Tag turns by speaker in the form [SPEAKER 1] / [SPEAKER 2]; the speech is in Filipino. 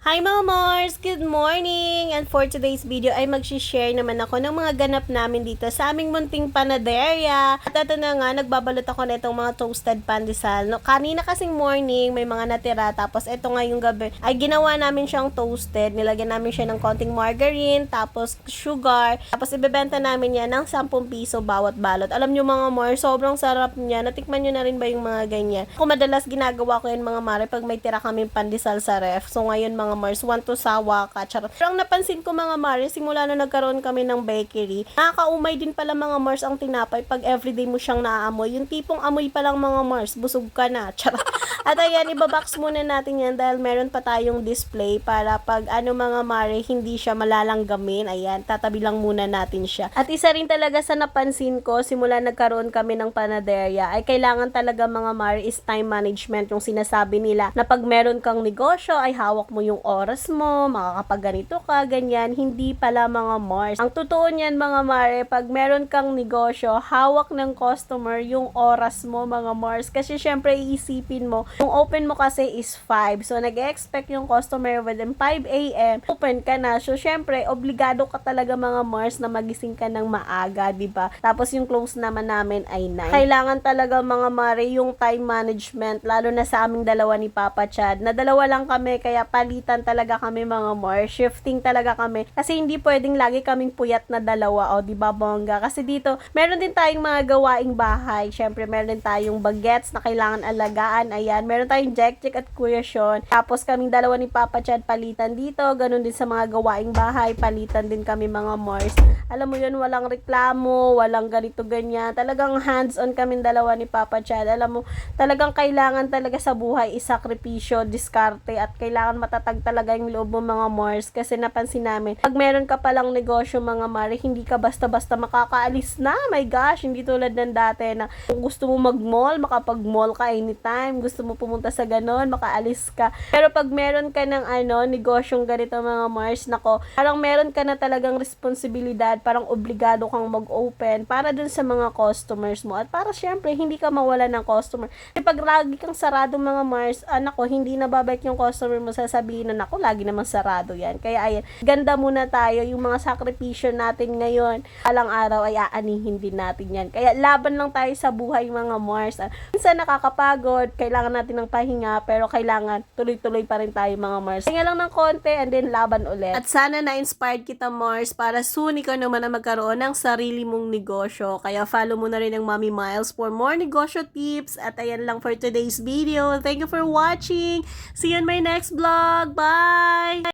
[SPEAKER 1] Hi Momors! Good morning! And for today's video ay mag-share naman ako ng mga ganap namin dito sa aming munting panaderya. At ito na nga, nagbabalot ako na itong mga toasted pandesal. No, kanina kasing morning, may mga natira. Tapos ito nga yung gabi, ay ginawa namin siyang toasted. Nilagyan namin siya ng konting margarine, tapos sugar. Tapos ibebenta namin yan ng 10 piso bawat balot. Alam nyo mga more, sobrang sarap niya. Natikman nyo na rin ba yung mga ganyan? Ako madalas ginagawa ko yun mga mare pag may tira kami pandesal sa ref. So ngayon mga Mars, want to sawa ka. Charot. Pero ang napansin ko mga Mars, simula na nagkaroon kami ng bakery, nakakaumay din pala mga Mars ang tinapay pag everyday mo siyang naaamoy. Yung tipong amoy pa lang mga Mars, busog ka na. Charot. At ayan, ibabox muna natin yan dahil meron pa tayong display para pag ano mga Mare, hindi siya malalanggamin. Ayan, tatabi lang muna natin siya. At isa rin talaga sa napansin ko, simula nagkaroon kami ng panaderya, ay kailangan talaga mga Mare is time management. Yung sinasabi nila na pag meron kang negosyo, ay hawak mo yung oras mo, makakapagganito ka, ganyan. Hindi pala mga Mars. Ang totoo niyan mga Mare, pag meron kang negosyo, hawak ng customer yung oras mo mga Mars. Kasi syempre iisipin mo, yung open mo kasi is 5. So nag-expect yung customer within 5 a.m. Open ka na. So syempre, obligado ka talaga mga Mars na magising ka ng maaga, di ba? Tapos yung close naman namin ay 9. Kailangan talaga mga Mare yung time management, lalo na sa aming dalawa ni Papa Chad. Na dalawa lang kami, kaya palitan talaga kami mga Mars. Shifting talaga kami. Kasi hindi pwedeng lagi kaming puyat na dalawa, o di ba bongga? Kasi dito, meron din tayong mga gawaing bahay. Syempre, meron din tayong bagets na kailangan alagaan. Ayan, meron tayong Jack Jack at Kuya Sean. Tapos kaming dalawa ni Papa Chad palitan dito. Ganun din sa mga gawaing bahay. Palitan din kami mga Mars. Alam mo yun, walang reklamo, walang ganito ganyan. Talagang hands-on kaming dalawa ni Papa Chad. Alam mo, talagang kailangan talaga sa buhay isakripisyo, diskarte at kailangan matatag talaga yung loob mo mga Mars kasi napansin namin pag meron ka palang negosyo mga Mari hindi ka basta-basta makakaalis na my gosh hindi tulad ng dati na kung gusto mo mag-mall makapag-mall ka anytime gusto mo pumunta sa ganon makaalis ka. Pero pag meron ka ng ano negosyong ganito mga Mars nako parang meron ka na talagang responsibilidad parang obligado kang mag-open para dun sa mga customers mo. At para syempre hindi ka mawala ng customer. Kasi pag lagi kang sarado mga Mars anak ko hindi na babalik yung customer mo sasabihin na ako lagi namang sarado yan. Kaya ayan ganda muna tayo yung mga sakripisyo natin ngayon. Alang araw ay aanihin din natin yan. Kaya laban lang tayo sa buhay mga Mars. Ah, minsan nakakapagod kailangan natin ng pahinga pero kailangan tuloy-tuloy pa rin tayo mga Mars. Hinga lang ng konti and then laban ulit. At sana na-inspired kita Mars para soon ikaw naman na magkaroon ng sarili mong negosyo. Kaya follow mo na rin ang Mommy Miles for more negosyo tips. At ayan lang for today's video. Thank you for watching. See you in my next vlog. Bye